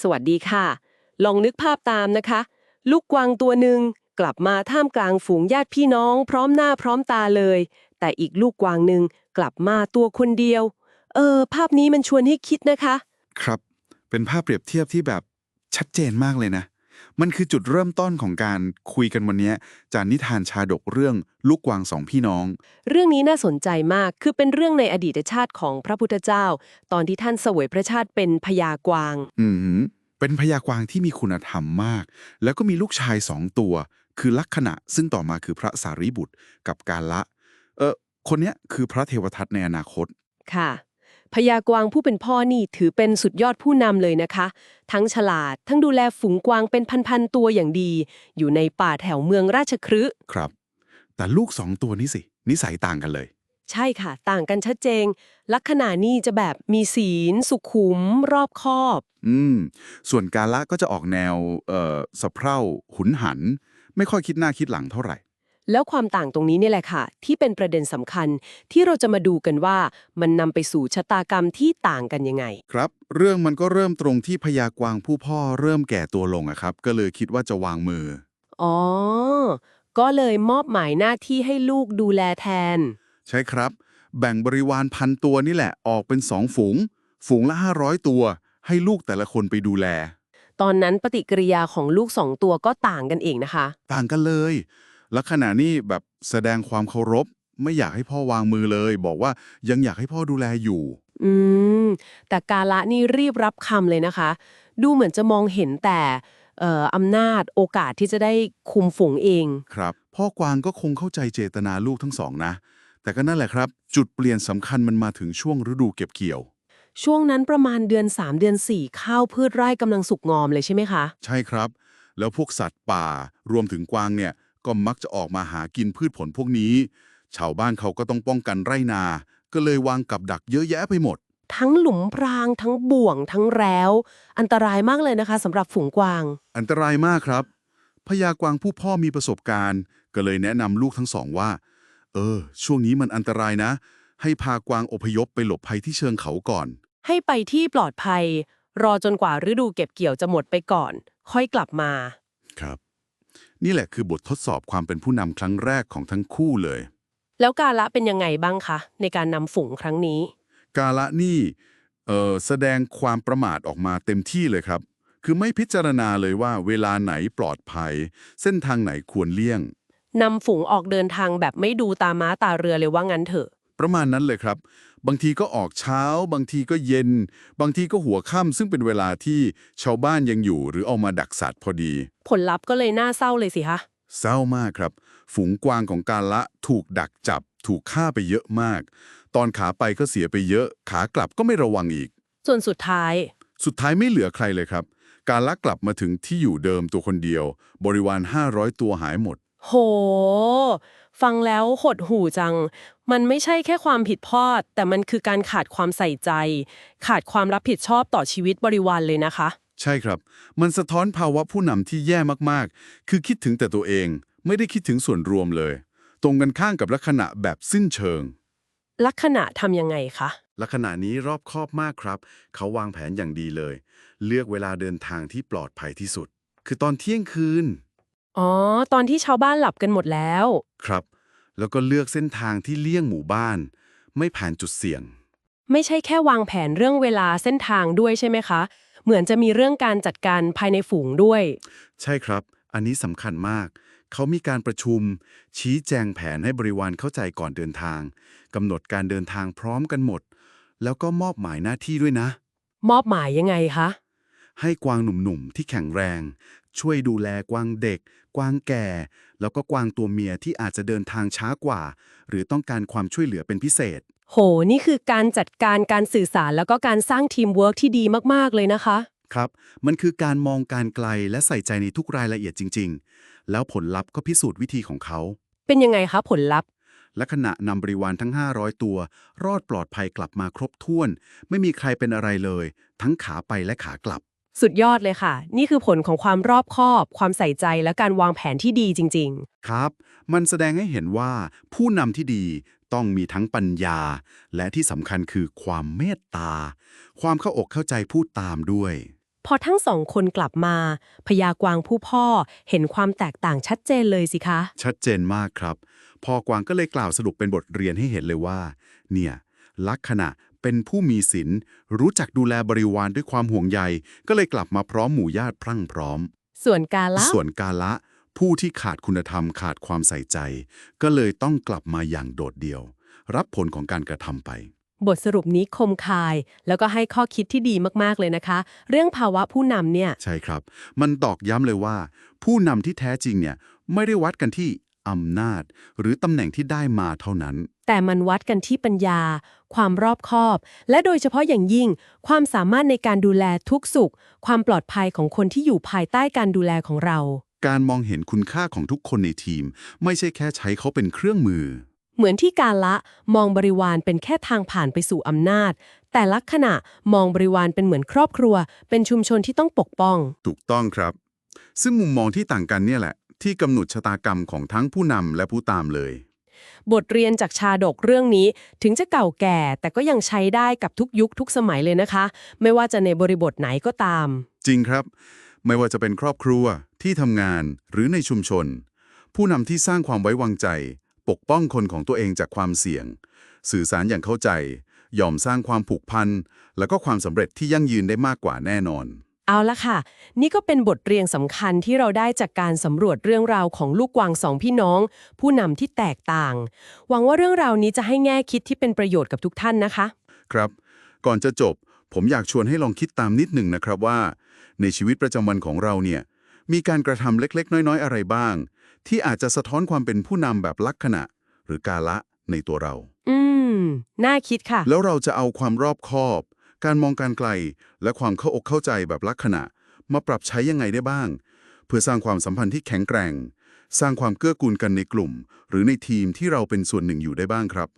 สวัสดีค่ะ ลองนึกภาพตามนะคะ ลูกกวางตัวหนึ่งกลับมาท่ามกลางฝูงญาติพี่น้อง พร้อมหน้าพร้อมตาเลย แต่อีกลูกกวางหนึ่งกลับมาตัวคนเดียว เออ ภาพนี้มันชวนให้คิดนะคะ ครับ เป็นภาพเปรียบเทียบที่แบบชัดเจนมากเลยนะ มันคือจุดเริ่มต้นของการคุยกันวันนี้จากนิทานชาดกเรื่องลูกกวางสองพี่น้อง เรื่องนี้น่าสนใจมากคือเป็นเรื่องในอดีตชาติของพระพุทธเจ้า ตอนที่ท่านเสวยพระชาติเป็นพญากวาง อืมหือเป็นพญากวางที่มีคุณธรรมมาก แล้วก็มีลูกชายสองตัว คือลักษณะซึ่งต่อมาคือพระสารีบุตรกับกาละ เออคนเนี้ยคือพระเทวทัตในอนาคต ค่ะ พญากวางผู้เป็นพ่อนี่ถือเป็นสุดยอดผู้นำเลยนะคะ ทั้งฉลาด ทั้งดูแลฝูงกวางเป็นพันๆตัวอย่างดี อยู่ในป่าแถวเมืองราชคฤห์ครับ แต่ลูกสองตัวนี้สิ นิสัยต่างกันเลย ใช่ค่ะ ต่างกันชัดเจน ลักษณะนี่จะแบบมีศีล สุขุม รอบคอบ อืม ส่วนกาละก็จะออกแนว เอ่อสะเพร่า หุนหัน ไม่ค่อยคิดหน้าคิดหลังเท่าไหร่ แล้วความต่างตรงนี้นี่แหละค่ะ ที่เป็นประเด็นสำคัญที่เราจะมาดูกันว่ามันนำไปสู่ชะตากรรมที่ต่างกันยังไง ครับ เรื่องมันก็เริ่มตรงที่พญากวางผู้พ่อเริ่มแก่ตัวลงอะครับ ก็เลยคิดว่าจะวางมือ อ๋อ ก็เลยมอบหมายหน้าที่ให้ลูกดูแลแทน ใช่ครับ แบ่งบริวารพันตัวนี่แหละออกเป็นสองฝูง ฝูงละ 500 ตัว ให้ลูกแต่ละคนไปดูแล ตอนนั้นปฏิกิริยาของลูกสองตัวก็ต่างกันเองนะคะ ต่างกันเลย ลักษณะนี้แบบแสดงความเคารพ ไม่อยากให้พ่อวางมือเลย บอกว่ายังอยากให้พ่อดูแลอยู่ อืม แต่กาละนี่รีบรับคำเลยนะคะ ดูเหมือนจะมองเห็นแต่เอ่ออำนาจโอกาสที่จะได้คุมฝูงเอง ครับ พ่อกวางก็คงเข้าใจเจตนาลูกทั้งสองนะ แต่ก็นั่นแหละครับ จุดเปลี่ยนสำคัญมันมาถึงช่วงฤดูเก็บเกี่ยว ช่วงนั้นประมาณเดือน 3 เดือน 4 ข้าวพืชไร่กำลังสุกงอมเลยใช่ไหมคะ ใช่ครับ แล้วพวกสัตว์ป่ารวมถึงกวางเนี่ย ก็มักจะออกมาหากินพืชผลพวกนี้ ชาวบ้านเขาก็ต้องป้องกันไร่นา ก็เลยวางกับดักเยอะแยะไปหมด ทั้งหลุมพราง ทั้งบ่วง ทั้งแร้ว อันตรายมากเลยนะคะสำหรับฝูงกวาง อันตรายมากครับพญากวางผู้พ่อมีประสบการณ์ ก็เลยแนะนำลูกทั้งสองว่า เออ ช่วงนี้มันอันตรายนะ ให้พากวางอพยพไปหลบภัยที่เชิงเขาก่อน ให้ไปที่ปลอดภัย รอจนกว่าฤดูเก็บเกี่ยวจะหมดไปก่อน ค่อยกลับมา ครับ นี่แหละคือบททดสอบความเป็นผู้นำครั้งแรกของทั้งคู่เลย แล้วกาละเป็นยังไงบ้างคะ ในการนำฝูงครั้งนี้ กาละนี่เอ่อแสดงความประมาทออกมาเต็มที่เลยครับ คือไม่พิจารณาเลยว่าเวลาไหนปลอดภัย เส้นทางไหนควรเลี่ยงนำฝูงออกเดินทางแบบไม่ดูตาม้าตาเรือเลยว่างั้นเถอะ ประมาณนั้นเลยครับ บางทีก็ออกเช้า บางทีก็เย็น บางทีก็หัวค่ำซึ่งเป็นเวลาที่ชาวบ้านยังอยู่ หรือเอามาดักสัตว์พอดี ผลลัพธ์ก็เลยน่าเศร้าเลยสิคะเศร้ามากครับ ฝูงกวางของกาละถูกดักจับ ถูกฆ่าไปเยอะมาก ตอนขาไปก็เสียไปเยอะ ขากลับก็ไม่ระวังอีก ส่วนสุดท้าย สุดท้ายไม่เหลือใครเลยครับ กาละกลับมาถึงที่อยู่เดิมตัวคนเดียว บริวาร 500 ตัวหายหมด โห ฟังแล้วหดหูจัง มันไม่ใช่แค่ความผิดพลาดแต่มันคือการขาดความใส่ใจ ขาดความรับผิดชอบต่อชีวิตบริวารเลยนะคะ ใช่ครับ มันสะท้อนภาวะผู้นำที่แย่มากๆ คือคิดถึงแต่ตัวเอง ไม่ได้คิดถึงส่วนรวมเลย ตรงกันข้างกับลักษณะแบบสิ้นเชิง ลักษณะทำยังไงคะลักษณะนี้รอบคอบมากครับ เขาวางแผนอย่างดีเลย เลือกเวลาเดินทางที่ปลอดภัยที่สุด คือตอนเที่ยงคืน อ๋อ ตอนที่ชาวบ้านหลับกันหมดแล้ว ครับ แล้วก็เลือกเส้นทางที่เลี่ยงหมู่บ้าน ไม่ผ่านจุดเสี่ยง ไม่ใช่แค่วางแผนเรื่องเวลาเส้นทางด้วยใช่ไหมคะ เหมือนจะมีเรื่องการจัดการภายในฝูงด้วย ใช่ครับ อันนี้สำคัญมาก เขามีการประชุม ชี้แจงแผนให้บริวารเข้าใจก่อนเดินทางกำหนดการเดินทางพร้อมกันหมด แล้วก็มอบหมายหน้าที่ด้วยนะ มอบหมายยังไงคะ ให้กวางหนุ่มๆที่แข็งแรง ช่วยดูแลกวางเด็ก กวางแก่ แล้วก็กวางตัวเมียที่อาจจะเดินทางช้ากว่า หรือต้องการความช่วยเหลือเป็นพิเศษ โห นี่คือการจัดการการสื่อสารแล้วก็การสร้างทีมเวิร์กที่ดีมาก ๆ เลยนะคะ ครับ มันคือการมองการไกลและใส่ใจในทุกรายละเอียดจริง ๆ แล้วผลลัพธ์ก็พิสูจน์วิธีของเขา เป็นยังไงคะผลลัพธ์และขณะนำบริวารทั้ง 500 ตัว รอดปลอดภัยกลับมาครบถ้วน ไม่มีใครเป็นอะไรเลย ทั้งขาไปและขากลับ สุดยอดเลยค่ะ นี่คือผลของความรอบคอบ ความใส่ใจและการวางแผนที่ดีจริง ครับ มันแสดงให้เห็นว่าผู้นำที่ดีต้องมีทั้งปัญญา และที่สำคัญคือความเมตตา ความเข้าอกเข้าใจผู้ตามด้วย ๆ พอทั้งสองคนกลับมาพญากวางผู้พ่อเห็นความแตกต่างชัดเจนเลยสิคะ ชัดเจนมากครับพ่อกวางก็เลยกล่าวสรุปเป็นบทเรียนให้เห็นเลยว่า เนี่ย ลักษณะ เป็นผู้มีศีลรู้จักดูแลบริวารด้วยความห่วงใย ก็เลยกลับมาพร้อมหมู่ญาติพรั่งพร้อม ส่วนกาละ ส่วนกาละ ผู้ที่ขาดคุณธรรมขาดความใส่ใจ ก็เลยต้องกลับมาอย่างโดดเดี่ยว รับผลของการกระทำไป บทสรุปนี้คมคาย แล้วก็ให้ข้อคิดที่ดีมากๆเลยนะคะ เรื่องภาวะผู้นำเนี่ย ใช่ครับ มันตอกย้ำเลยว่า ผู้นำที่แท้จริงเนี่ยไม่ได้วัดกันที่ อำนาจ หรือตำแหน่งที่ได้มาเท่านั้น แต่มันวัดกันที่ปัญญา ความรอบคอบ และโดยเฉพาะอย่างยิ่ง ความสามารถในการดูแลทุกสุข ความปลอดภัยของคนที่อยู่ภายใต้การดูแลของเรา การมองเห็นคุณค่าของทุกคนในทีม ไม่ใช่แค่ใช้เขาเป็นเครื่องมือ เหมือนที่การละมองบริวารเป็นแค่ทางผ่านไปสู่อำนาจ แต่ลักษณะมองบริวารเป็นเหมือนครอบครัว เป็นชุมชนที่ต้องปกป้อง ถูกต้องครับ ซึ่งมุมมองที่ต่างกันเนี่ยแหละ ที่กำหนดชะตากรรมของทั้งผู้นำและผู้ตามเลย บทเรียนจากชาดกเรื่องนี้ถึงจะเก่าแก่ แต่ก็ยังใช้ได้กับทุกยุคทุกสมัยเลยนะคะ ไม่ว่าจะในบริบทไหนก็ตาม จริงครับ ไม่ว่าจะเป็นครอบครัวที่ทำงานหรือในชุมชน ผู้นำที่สร้างความไว้วางใจ ปกป้องคนของตัวเองจากความเสี่ยง สื่อสารอย่างเข้าใจ ยอมสร้างความผูกพันแล้วก็ความสำเร็จที่ยั่งยืนได้มากกว่าแน่นอน เอาละค่ะ นี่ก็เป็นบทเรียนสำคัญที่เราได้จากการสำรวจเรื่องราวของลูกกวางสองพี่น้อง ผู้นำที่แตกต่าง หวังว่าเรื่องราวนี้จะให้แง่คิดที่เป็นประโยชน์กับทุกท่านนะคะ ครับ ก่อนจะจบ ผมอยากชวนให้ลองคิดตามนิดหนึ่งนะครับว่า ในชีวิตประจำวันของเราเนี่ย มีการกระทำเล็กๆ น้อยๆ อะไรบ้าง ที่อาจจะสะท้อนความเป็นผู้นำแบบลักษณะ หรือกาละในตัวเรา อืม น่าคิดค่ะ แล้วเราจะเอาความรอบคอบ การมองการไกล และความเข้าอกเข้าใจแบบลักษณะ มาปรับใช้ยังไงได้บ้าง เพื่อสร้างความสัมพันธ์ที่แข็งแกร่ง สร้างความเกื้อกูลกันในกลุ่ม หรือในทีมที่เราเป็นส่วนหนึ่งอยู่ได้บ้างครับ